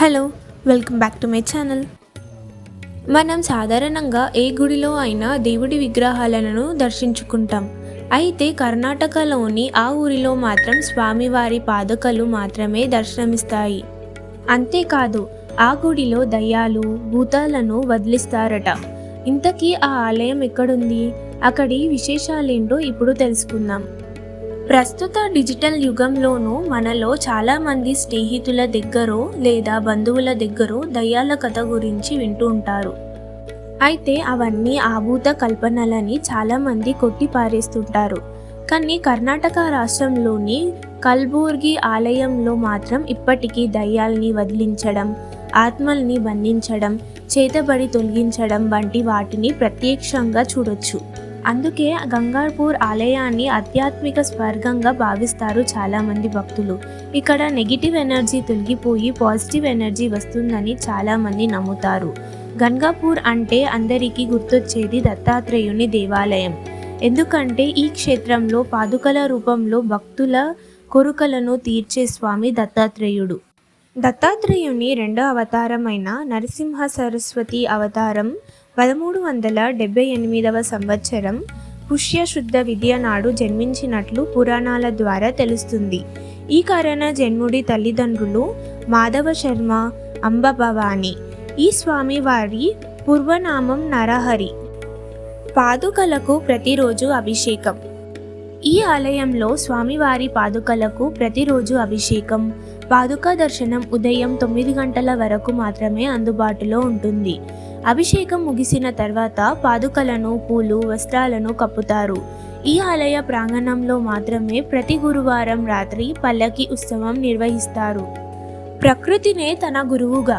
Hello welcome back to my channel. మనం సాధారణంగా ఏ గుడిలో అయినా దేవుడి విగ్రహాలను దర్శించుకుంటాం. అయితే కర్ణాటకలోని ఆ ఊరిలో మాత్రం స్వామివారి పాదకలు మాత్రమే దర్శనమిస్తాయి. అంతేకాదు ఆ గుడిలో దయ్యాలు భూతాలను వదిలిస్తారట. ఇంతకీ ఆ ఆలయం ఎక్కడుంది? అక్కడి విశేషాలేంటో ఇప్పుడు తెలుసుకుందాం. ప్రస్తుత డిజిటల్ యుగంలోనూ మనలో చాలామంది స్నేహితుల దగ్గరో లేదా బంధువుల దగ్గరో దయ్యాల కథ గురించి వింటూ ఉంటారు. అయితే అవన్నీ ఆభూత కల్పనలని చాలామంది కొట్టిపారేస్తుంటారు. కానీ కర్ణాటక రాష్ట్రంలోని కల్బూర్గి ఆలయంలో మాత్రం ఇప్పటికీ దయ్యాల్ని వదిలించడం ఆత్మల్ని బంధించడం చేతబడి తొలగించడం వంటి వాటిని ప్రత్యక్షంగా చూడొచ్చు. అందుకే గంగాపూర్ ఆలయాన్ని ఆధ్యాత్మిక స్వర్గంగా భావిస్తారు చాలామంది భక్తులు. ఇక్కడ నెగిటివ్ ఎనర్జీ తొలగిపోయి పాజిటివ్ ఎనర్జీ వస్తుందని చాలామంది నమ్ముతారు. గంగాపూర్ అంటే అందరికీ గుర్తొచ్చేది దత్తాత్రేయుని దేవాలయం. ఎందుకంటే ఈ క్షేత్రంలో పాదుకల రూపంలో భక్తుల కోరికలను తీర్చే స్వామి దత్తాత్రేయుడు. దత్తాత్రేయుని రెండో అవతారమైన నరసింహ సరస్వతి అవతారం పదమూడు వందల డెబ్బై ఎనిమిదవ సంవత్సరం పుష్యశుద్ధ విద్య నాడు జన్మించినట్లు పురాణాల ద్వారా తెలుస్తుంది. ఈ కారణ జన్ముడి తల్లిదండ్రులు మాధవ శర్మ అంబభవాని. ఈ స్వామి వారి పూర్వనామం నరహరి. పాదుకలకు ప్రతిరోజు అభిషేకం. ఈ ఆలయంలో స్వామివారి పాదుకలకు ప్రతిరోజు అభిషేకం. పాదుక దర్శనం ఉదయం తొమ్మిది గంటల వరకు మాత్రమే అందుబాటులో ఉంటుంది. అభిషేకం ముగిసిన తర్వాత పాదుకలను పూలు వస్త్రాలను కప్పుతారు. ఈ ఆలయ ప్రాంగణంలో మాత్రమే ప్రతి గురువారం రాత్రి పల్లకి ఉత్సవం నిర్వహిస్తారు. ప్రకృతినే తన గురువుగా.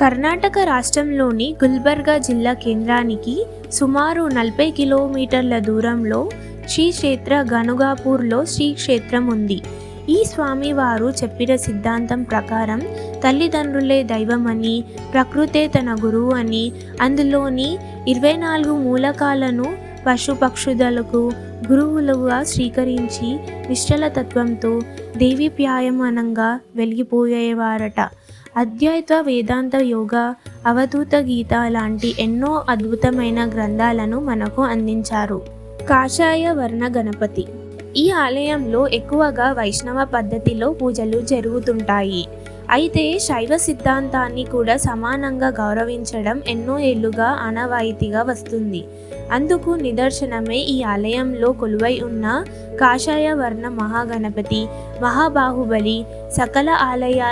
కర్ణాటక రాష్ట్రంలోని గుల్బర్గా జిల్లా కేంద్రానికి సుమారు నలభై కిలోమీటర్ల దూరంలో శ్రీ క్షేత్ర గనుగాపూర్లో శ్రీ క్షేత్రం ఉంది. ఈ స్వామివారు చెప్పిన సిద్ధాంతం ప్రకారం తల్లిదండ్రులే దైవమని ప్రకృతే తన గురువు అని అందులోని ఇరవై నాలుగు మూలకాలను పశుపక్షుదలకు గురువులుగా స్వీకరించి నిశ్చల తత్వంతో దేవీప్యాయమానంగా వెలిగిపోయేవారట. అద్వైత వేదాంత యోగ అవధూత గీత లాంటి ఎన్నో అద్భుతమైన గ్రంథాలను మనకు అందించారు. కాషాయ వర్ణ గణపతి ఈ ఆలయంలో ఎక్కువగా వైష్ణవ పద్ధతిలో పూజలు జరుగుతుంటాయి. అయితే శైవ సిద్ధాంతాన్ని కూడా సమానంగా గౌరవించడం ఎన్నో ఏళ్ళుగా ఆనవాయితీగా వస్తుంది. అందుకు నిదర్శనమే ఈ ఆలయంలో కొలువై ఉన్న కాషాయ వర్ణ మహాగణపతి మహాబాహుబలి సకల ఆలయ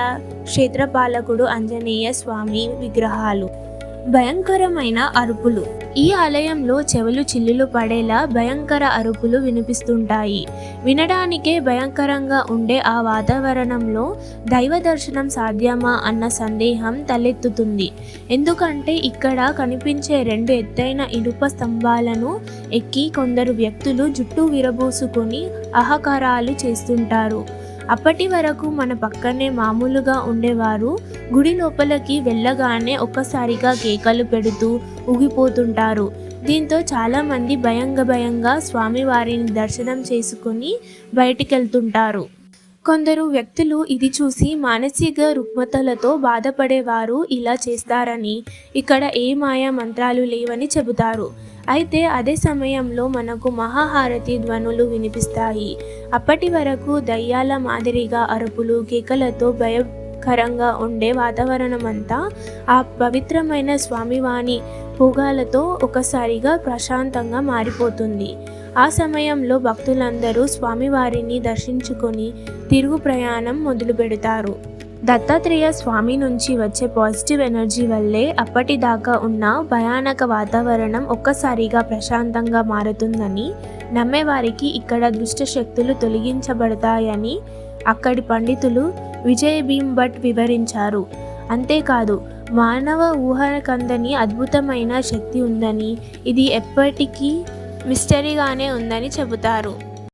క్షేత్రపాలకుడు ఆంజనేయ స్వామి విగ్రహాలు. భయంకరమైన అరుపులు. ఈ ఆలయంలో చెవులు చిల్లులు పడేలా భయంకర అరుపులు వినిపిస్తుంటాయి. వినడానికే భయంకరంగా ఉండే ఆ వాతావరణంలో దైవ దర్శనం సాధ్యమా అన్న సందేహం తలెత్తుతుంది. ఎందుకంటే ఇక్కడ కనిపించే రెండు ఎత్తైన ఇనుప స్తంభాలను ఎక్కి కొందరు వ్యక్తులు జుట్టు విరబోసుకొని అహకారాలు చేస్తుంటారు. అప్పటి వరకు మన పక్కనే మామూలుగా ఉండేవారు గుడి లోపలికి వెళ్ళగానే ఒక్కసారిగా కేకలు పెడుతూ ఊగిపోతుంటారు. దీంతో చాలామంది భయంగా భయంగా స్వామివారిని దర్శనం చేసుకుని బయటికెళ్తుంటారు. కొందరు వ్యక్తులు ఇది చూసి మానసిక రుగ్మతలతో బాధపడేవారు ఇలా చేస్తారని ఇక్కడ ఏ మాయా మంత్రాలు లేవని చెబుతారు. అయితే అదే సమయంలో మనకు మహాహారతి ధ్వనులు వినిపిస్తాయి. అప్పటి వరకు దయ్యాల మాదిరిగా అరుపులు కేకలతో ఆహ్లాదకరంగా ఉండే వాతావరణం అంతా ఆ పవిత్రమైన స్వామివాణి పూగాలతో ఒకసారిగా ప్రశాంతంగా మారిపోతుంది. ఆ సమయంలో భక్తులందరూ స్వామివారిని దర్శించుకొని తిరుగు ప్రయాణం మొదలు పెడతారు. దత్తాత్రేయ స్వామి నుంచి వచ్చే పాజిటివ్ ఎనర్జీ వల్లే అప్పటిదాకా ఉన్న భయానక వాతావరణం ఒక్కసారిగా ప్రశాంతంగా మారుతుందని నమ్మేవారికి ఇక్కడ దుష్ట శక్తులు తొలగించబడతాయని అక్కడి పండితులు విజయ్ భీమ్ భట్ వివరించారు. అంతేకాదు మానవ ఊహకందని అద్భుతమైన శక్తి ఉందని ఇది ఎప్పటికీ మిస్టరీగానే ఉందని చెబుతారు.